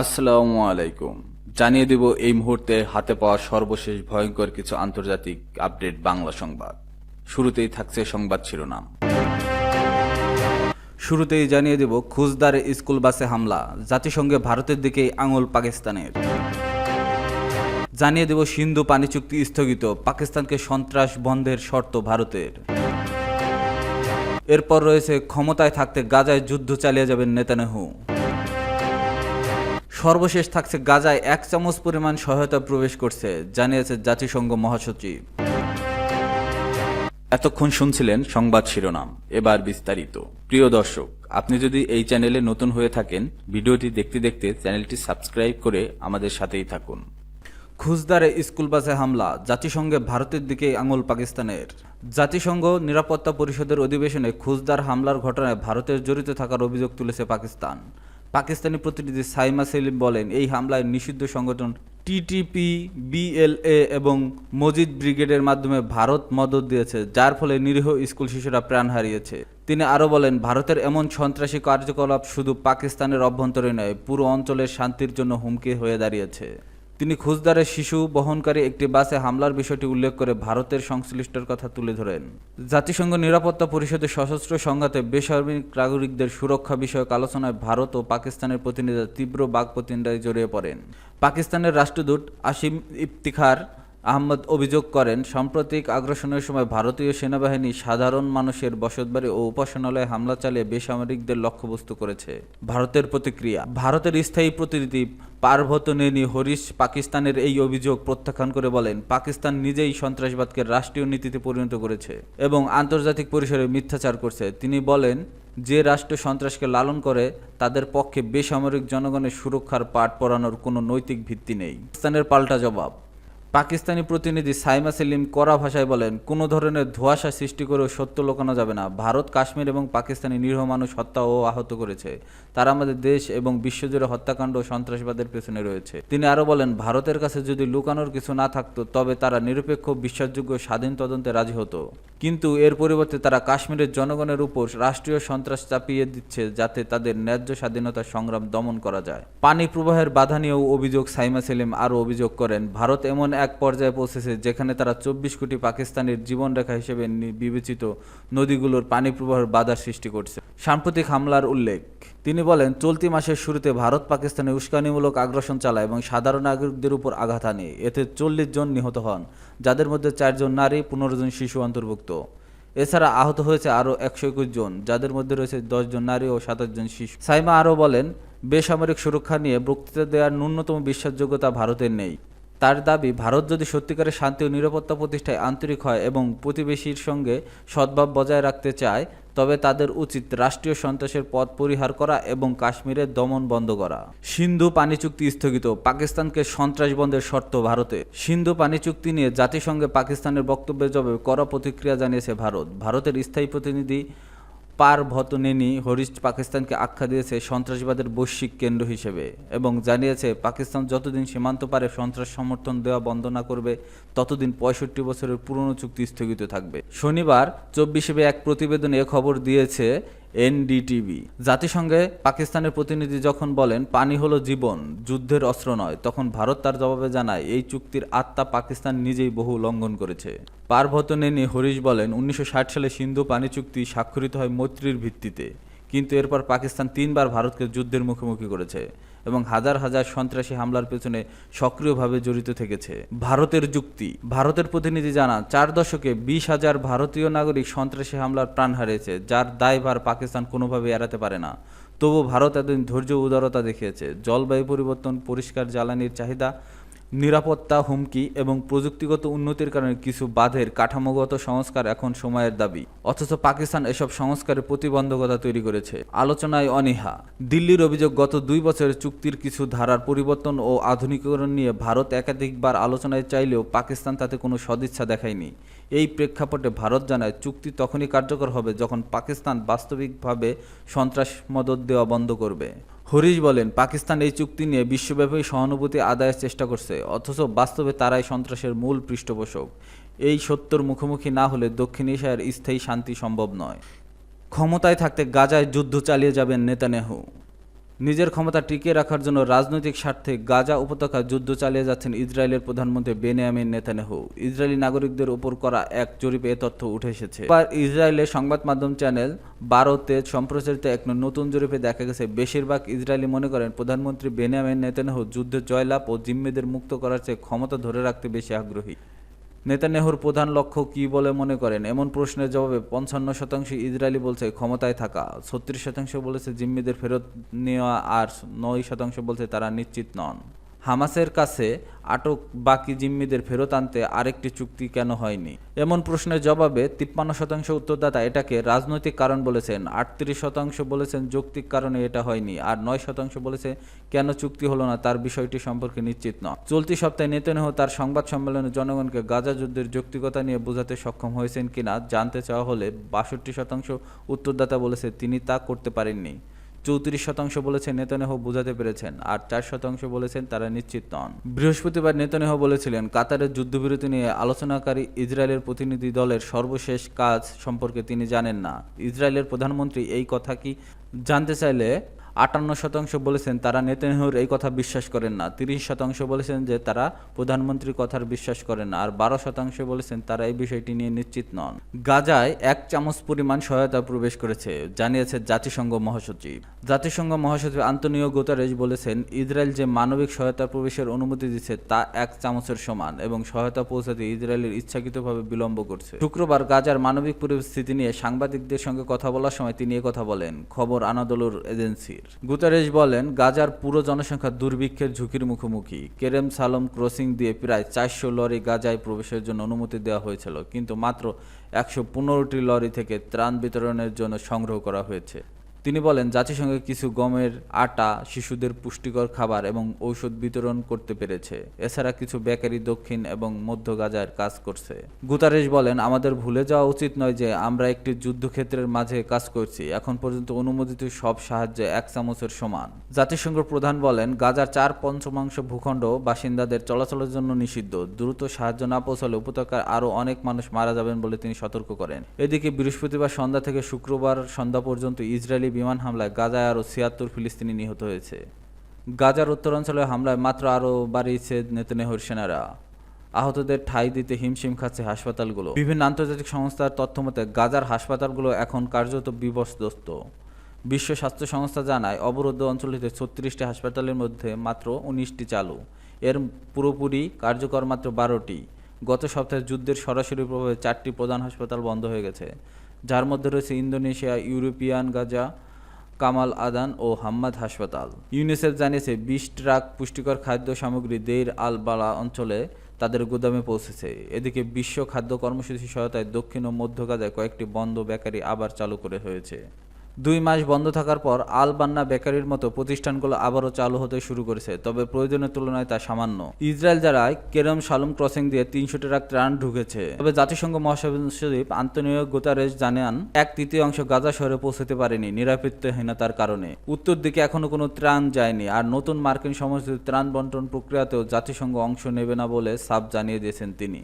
আসসালামু আলাইকুম। জানিয়ে দেব এই মুহূর্তে হাতে পাওয়া সর্বশেষ ভয়ঙ্কর কিছু আন্তর্জাতিক আপডেট বাংলা সংবাদ। শুরুতেই থাকছে সংবাদ শিরোনাম। শুরুতেই জানিয়ে দেব খুজদারে স্কুল বাসে হামলা, জাতিসংঘে ভারতের দিকেই আঙুল পাকিস্তানের। জানিয়ে দেব সিন্ধু পানি চুক্তি স্থগিত, পাকিস্তানকে সন্ত্রাস বন্ধের শর্ত ভারতের। এরপর রয়েছে ক্ষমতায় থাকতে গাজায় যুদ্ধ চালিয়ে যাবেন নেতানেহু সর্বশেষ থাকছে গাজায় এক চামচ পরিমাণ সহায়তা প্রবেশ করছে, জানিয়েছে জাতিসংঘ মহাসচিব। এতক্ষণ শুনছিলেন সংবাদ শিরোনাম, এবার বিস্তারিত। প্রিয় দর্শক, আপনি যদি এই চ্যানেলে নতুন হয়ে থাকেন, ভিডিওটি দেখতে দেখতে চ্যানেলটি সাবস্ক্রাইব করে আমাদের সাথেই থাকুন। খুজদারে স্কুল বাসে হামলা, জাতিসংঘে ভারতের দিকে আঙুল পাকিস্তানের। জাতিসংঘ নিরাপত্তা পরিষদের অধিবেশনে খুজদার হামলার ঘটনায় ভারতের জড়িত থাকার অভিযোগ তুলেছে পাকিস্তান। পাকিস্তানি প্রতিনিধি সাইমা সেলিম বলেন, এই হামলায় নিষিদ্ধ সংগঠন টিটিপি বিএলএ এবং মজিদ ব্রিগেডের মাধ্যমে ভারত মদত দিয়েছে, যার ফলে নিরীহ স্কুল শিশুরা প্রাণ হারিয়েছে। তিনি আরও বলেন, ভারতের এমন সন্ত্রাসী কার্যকলাপ শুধু পাকিস্তানের অভ্যন্তরে নয়, পুরো অঞ্চলের শান্তির জন্য হুমকি হয়ে দাঁড়িয়েছে। তিনি খুজদারের শিশু বহনকারী একটি বাসে হামলার বিষয়টি উল্লেখ করে ভারতের সংশ্লিষ্টর কথা তুলে ধরেন। জাতিসংঘ নিরাপত্তা পরিষদের সশস্ত্র সংঘাতে বেসামরিক নাগরিকদের সুরক্ষা বিষয়ক আলোচনায় ভারত ও পাকিস্তানের প্রতিনিধিরা তীব্র বাক প্রতিনিধায় জড়িয়ে পড়েন। পাকিস্তানের রাষ্ট্রদূত আসিম ইফতিখার আহমদ অভিযোগ করেন, সাম্প্রতিক আগ্রাসনের সময় ভারতীয় সেনাবাহিনী সাধারণ মানুষের বসতবাড়ি ও উপাসনালয়ে হামলা চালিয়ে বেসামরিকদের লক্ষ্যবস্তু করেছে। ভারতের প্রতিক্রিয়া, ভারতের স্থায়ী প্রতিনিধি পার্বত নেনি হরিশ পাকিস্তানের এই অভিযোগ প্রত্যাখ্যান করে বলেন, পাকিস্তান নিজেই সন্ত্রাসবাদকে রাষ্ট্রীয় নীতিতে পরিণত করেছে এবং আন্তর্জাতিক পরিসরে মিথ্যাচার করছে। তিনি বলেন, যে রাষ্ট্র সন্ত্রাসকে লালন করে, তাদের পক্ষে বেসামরিক জনগণের সুরক্ষার পাঠ পড়ানোর কোনো নৈতিক ভিত্তি নেই। পাকিস্তানের পাল্টা জবাব পাকিস্তানি প্রতিনিধি সাইমা সেলিম কড়া ভাষায় বলেন, কোনো ধরনের ধোঁয়াশা সৃষ্টি করেও সত্য লোকানো যাবে না। ভারত, কাশ্মীর এবং পাকিস্তানি নিরীহ মানুষ হত্যা ও আহত করেছে। তারা আমাদের দেশ এবং বিশ্বজুড়ে হত্যাকাণ্ড ও সন্ত্রাসবাদের পেছনে রয়েছে। তিনি আরও বলেন, ভারতের কাছে যদি লুকানোর কিছু না থাকতো, তবে তারা নিরপেক্ষ, বিশ্বাসযোগ্য, স্বাধীন তদন্তে রাজি হতো। কিন্তু এর পরিবর্তে তারা কাশ্মীরের জনগণের উপর রাষ্ট্রীয় সন্ত্রাস চাপিয়ে দিচ্ছে যাতে তাদের ন্যায্য স্বাধীনতার সংগ্রাম দমন করা যায়। পানি প্রবাহের বাধা নিয়েও অভিযোগ, সাইমা সেলিম আরও অভিযোগ করেন, ভারত এমন এক পর্যায়ে পৌঁছেছে, যেখানে তারা চব্বিশ কোটি পাকিস্তানের জীবনরেখা হিসেবে বিবেচিত নদীগুলোর পানি প্রবাহের বাধা সৃষ্টি করছে। সাম্প্রতিক হামলার উল্লেখ। তিনি বলেন, চলতি মাসের শুরুতে ভারত পাকিস্তানে উস্কানিমূলক আগ্রাসন চালায় এবং সাধারণ নাগরিকদের উপর আঘাত আনে এতে চল্লিশ জন নিহত হন, যাদের মধ্যে চারজন নারী, পনেরো জন শিশু অন্তর্ভুক্ত। এছাড়া আহত হয়েছে আরও একশো একুশ জন, যাদের মধ্যে রয়েছে দশজন নারী ও সাতাশ জন শিশু। সাইমা আরও বলেন, বেসামরিক সুরক্ষা নিয়ে বক্তৃতা দেওয়ার ন্যূনতম বিশ্বাসযোগ্যতা ভারতের নেই। তার দাবি, ভারত যদি সত্যিকারের শান্তি ও নিরাপত্তা প্রতিষ্ঠায় আন্তরিক হয় এবং প্রতিবেশীর সঙ্গে সদ্ভাব বজায় রাখতে চায়, তবে তাদের উচিত রাষ্ট্রীয় সন্ত্রাসের পথ পরিহার করা এবং কাশ্মীরের দমন বন্ধ করা। সিন্ধু পানি চুক্তি স্থগিত, পাকিস্তানকে সন্ত্রাস বন্ধের শর্ত ভারতে। সিন্ধু পানি চুক্তি নিয়ে জাতিসংঘে পাকিস্তানের বক্তব্যের জবাবে কড়া প্রতিক্রিয়া জানিয়েছে ভারত। ভারতের স্থায়ী প্রতিনিধি পারভতনেনি হরিশ পাকিস্তানকে আখ্যা দিয়েছে সন্ত্রাসবাদের বৈশ্বিক কেন্দ্র হিসেবে এবং জানিয়েছে পাকিস্তান যতদিন সীমান্ত পারে সন্ত্রাস সমর্থন দেওয়া বন্ধ না করবে, ততদিন পঁয়ষট্টি বছরের পুরনো চুক্তি স্থগিত থাকবে। শনিবার চব্বিশে এক প্রতিবেদনে এ খবর দিয়েছে এনডিটিভি। জাতিসংঘে পাকিস্তানের প্রতিনিধি যখন বলেন, পানি হলো জীবন, যুদ্ধের অস্ত্র নয়, তখন ভারত তার জবাবে জানায়, এই চুক্তির আত্মা পাকিস্তান নিজেই বহু লঙ্ঘন করেছে। পার্বতনেনি হরিশ বলেন, উনিশশো ষাট সালে সিন্ধু পানি চুক্তি স্বাক্ষরিত হয় মৈত্রীর ভিত্তিতে, কিন্তু এরপর পাকিস্তান তিনবার ভারতকে যুদ্ধের মুখোমুখি করেছে। এবং হাজার হাজার সন্ত্রাসী হামলার পেছনে সক্রিয়ভাবে জড়িত থেকেছে। ভারতের যুক্তি। ভারতের প্রতিনিধি জানা চার দশকে বিশ হাজার ভারতীয় নাগরিক সন্ত্রাসী হামলার প্রাণ হারিয়েছে, যার দায়ভার পাকিস্তান কোনোভাবে এড়াতে পারে না। তবু ভারত এতদিন ধৈর্য উদারতা দেখিয়েছে। জলবায়ু পরিবর্তন, পরিষ্কার জ্বালানির চাহিদা নিরাপত্তা হুমকি এবং প্রযুক্তিগত উন্নতির কারণে কিছু বাঁধের কাঠামোগত সংস্কার এখন সময়ের দাবি। অথচ পাকিস্তান এসব সংস্কারের প্রতিবন্ধকতা তৈরি করেছে। আলোচনায় অনীহা। দিল্লির অভিযোগ, গত দুই বছরের চুক্তির কিছু ধারার পরিবর্তন ও আধুনিকীকরণ নিয়ে ভারত একাধিকবার আলোচনায় চাইলেও পাকিস্তান তাতে কোনো সদিচ্ছা দেখায়নি। এই প্রেক্ষাপটে ভারত জানায়, চুক্তি তখনই কার্যকর হবে যখন পাকিস্তান বাস্তবিকভাবে সন্ত্রাস মদত দেওয়া বন্ধ করবে। হরিশ বলেন, পাকিস্তান এই চুক্তি নিয়ে বিশ্বব্যাপী সহানুভূতি আদায়ের চেষ্টা করছে, অথচ বাস্তবে তারাই সন্ত্রাসের মূল পৃষ্ঠপোষক। এই সত্যর মুখোমুখি না হলে দক্ষিণ এশিয়ার স্থায়ী শান্তি সম্ভব নয়। ক্ষমতায় থাকতে গাজায় যুদ্ধ চালিয়ে যাবেন নেতানেহু। নিজের ক্ষমতা টিকিয়ে রাখার জন্য রাজনৈতিক স্বার্থে গাজা উপত্যকায় যুদ্ধ চালিয়ে যাচ্ছেন ইসরায়েলের প্রধানমন্ত্রী বেনিয়ামিন নেতানিয়াহু ইসরায়েলি নাগরিকদের উপর করা এক জরিপে এ তথ্য উঠে এসেছে। এবার ইসরায়েলের সংবাদ মাধ্যম চ্যানেল বারোতে সম্প্রচারিত এক নতুন জরিপে দেখা গেছে, বেশিরভাগ ইসরায়েলি মনে করেন প্রধানমন্ত্রী বেনিয়ামিন নেতানিয়াহু যুদ্ধে জয়লাভ ও জিম্মিদের মুক্ত করার চেয়ে ক্ষমতা ধরে রাখতে বেশি আগ্রহী। নেতানিয়াহুর প্রধান লক্ষ্য কি বলে মনে করেন? এমন প্রশ্নের জবাবে পঞ্চান্ন শতাংশ ইসরায়েলি বলছে ক্ষমতায় থাকা। ছত্রিশ শতাংশ বলেছে জিম্মিদের ফেরত নেওয়া আর নয় শতাংশ বলছে তারা নিশ্চিত নন। হামাসের কাছে আটক বাকি জিম্মিদের ফেরত আনতে আরেকটি চুক্তি কেন হয়নি? এমন প্রশ্নের জবাবে তিপ্পান্ন শতাংশ উত্তরদাতা এটাকে রাজনৈতিক কারণ বলেছেন, আটত্রিশ শতাংশ বলেছেন যৌক্তিক কারণে এটা হয়নি, আর নয় শতাংশ বলেছে কেন চুক্তি হলো না তার বিষয়টি সম্পর্কে নিশ্চিত নয়। চলতি সপ্তাহে নেতানিয়াহু তার সংবাদ সম্মেলনে জনগণকে গাজা যুদ্ধের যৌক্তিকতা নিয়ে বোঝাতে সক্ষম হয়েছেন কিনা জানতে চাওয়া হলে বাষট্টি শতাংশ উত্তরদাতা বলেছে তিনি তা করতে পারেননি। চৌত্রিশ শতাংশ বলেছেন নেতানেহ বোঝাতে পেরেছেন, আর চার শতাংশ বলেছেন তারা নিশ্চিত নন। বৃহস্পতিবার নেতানেহ বলেছিলেন, কাতারের যুদ্ধবিরতি নিয়ে আলোচনাকারী ইসরায়েলের প্রতিনিধি দলের সর্বশেষ কাজ সম্পর্কে তিনি জানেন না। ইসরায়েলের প্রধানমন্ত্রী এই কথা কি জানতে চাইলে আটান্ন শতাংশ বলেছেন, তারা নেতানিয়াহুর এই কথা বিশ্বাস করেন না। তিরিশ শতাংশ বলেছেন যে তারা প্রধানমন্ত্রীর কথার বিশ্বাস করেন না। আর বারো শতাংশ বলেছেন তারা এই বিষয়টি নিয়ে নিশ্চিত নন। গাজায় এক চামচ পরিমাণ সহায়তা প্রবেশ করেছে, জানিয়েছে জাতিসংঘ মহাসচিব। জাতিসংঘ মহাসচিব আন্তনিও গোতারেজ বলেছেন, ইসরায়েল যে মানবিক সহায়তা প্রবেশের অনুমতি দিচ্ছে তা এক চামচের সমান এবং সহায়তা পৌঁছাতে ইসরায়েলের ইচ্ছাকৃতভাবে বিলম্ব করছে। শুক্রবার গাজার মানবিক পরিস্থিতি নিয়ে সাংবাদিকদের সঙ্গে কথা বলার সময় তিনি কথা বলেন। খবর আনাদোলুর এজেন্সির গুতারেশ বলেন, গাজার পুরো জনসংখ্যা দুর্ভিক্ষের ঝুঁকির মুখোমুখি। কেরেম সালম ক্রসিং দিয়ে প্রায় চারশো লরি গাজায় প্রবেশের জন্য অনুমতি দেওয়া হয়েছিল, কিন্তু মাত্র একশো পনেরোটি লরি থেকে ত্রাণ বিতরণের জন্য সংগ্রহ করা হয়েছে। তিনি বলেন, জাতিসংঘে কিছু গমের আটা শিশুদের পুষ্টিকর খাবার এবং ঔষধ বিতরণ করতে পেরেছে। এছাড়া কিছু বেকারি দক্ষিণ এবং মধ্য গাজায় কাজ করছে। গুতারেশ বলেন, আমাদের ভুলে যাওয়া উচিত নয় যে আমরা একটি যুদ্ধক্ষেত্রের মাঝে কাজ করছি। এখন পর্যন্ত অনুমোদিত সব সাহায্য এক চামচের সমান। জাতিসংঘ প্রধান বলেন, গাজার চার পঞ্চমাংশ ভূখণ্ড বাসিন্দাদের চলাচলের জন্য নিষিদ্ধ। দ্রুত সাহায্য না পৌঁছালে উপত্যকার আরও অনেক মানুষ মারা যাবেন বলে তিনি সতর্ক করেন। এদিকে বৃহস্পতিবার সন্ধ্যা থেকে শুক্রবার সন্ধ্যা পর্যন্ত ইসরায়েলি বিমান হামলায় গাজায় আরও ছিয়াত্তর ফিলিস্তিনি নিহত হয়েছে। গাজার উত্তরাঞ্চলে হামলায় মাত্র আরও বাড়িয়েছে নেতনেহর সেনারা। আহতদের ঠাঁই দিতে হিমশিম খাচ্ছে হাসপাতালগুলো। বিভিন্ন আন্তর্জাতিক সংস্থার তথ্য মতে, গাজার হাসপাতালগুলো এখন কার্যত বিবস্ত্রস্ত বিশ্ব স্বাস্থ্য সংস্থা জানায়, অবরুদ্ধ অঞ্চলটিতে ছত্রিশটি হাসপাতালের মধ্যে মাত্র উনিশটি চালু। এর পুরোপুরি কার্যকর মাত্র বারোটি। গত সপ্তাহে যুদ্ধের সরাসরি প্রভাবে চারটি প্রধান হাসপাতাল বন্ধ হয়ে গেছে। যার মধ্যে রয়েছে ইন্দোনেশিয়া, ইউরোপিয়ান গাজা, কামাল আদান ও হাম্মাদ হাসপাতাল। ইউনিসেফ জানিয়েছে, বিশ ট্রাক পুষ্টিকর খাদ্য সামগ্রী দেইর আল বালা অঞ্চলে তাদের গুদামে পৌঁছেছে। এদিকে বিশ্ব খাদ্য কর্মসূচির সহায়তায় দক্ষিণ ও মধ্য গাজায় কয়েকটি বন্ধ বেকারি আবার চালু করে হয়েছে। দুই মাস বন্ধ থাকার পর আল বান্না বেকারির মতো প্রতিষ্ঠানগুলো আবারও চালু হতে শুরু করেছে, তবে প্রয়োজনের তুলনায় তা সামান্য। ইসরায়েল যারায় কেরম সালুম ক্রসিং দিয়ে তিনশো ট্রাক ত্রাণ ঢুকেছে, তবে জাতিসংঘ মহাসচিব আন্তনিও গোতারেস জানান, এক তৃতীয় অংশ গাজা শহরে পৌঁছতে পারেনি নিরাপত্তাহীনতার কারণে। উত্তর দিকে এখনও কোনো ত্রাণ যায়নি, আর নতুন মার্কিন সমর্থিত ত্রাণ বন্টন প্রক্রিয়াতেও জাতিসংঘ অংশ নেবে না বলে সাফ জানিয়ে দিয়েছেন তিনি।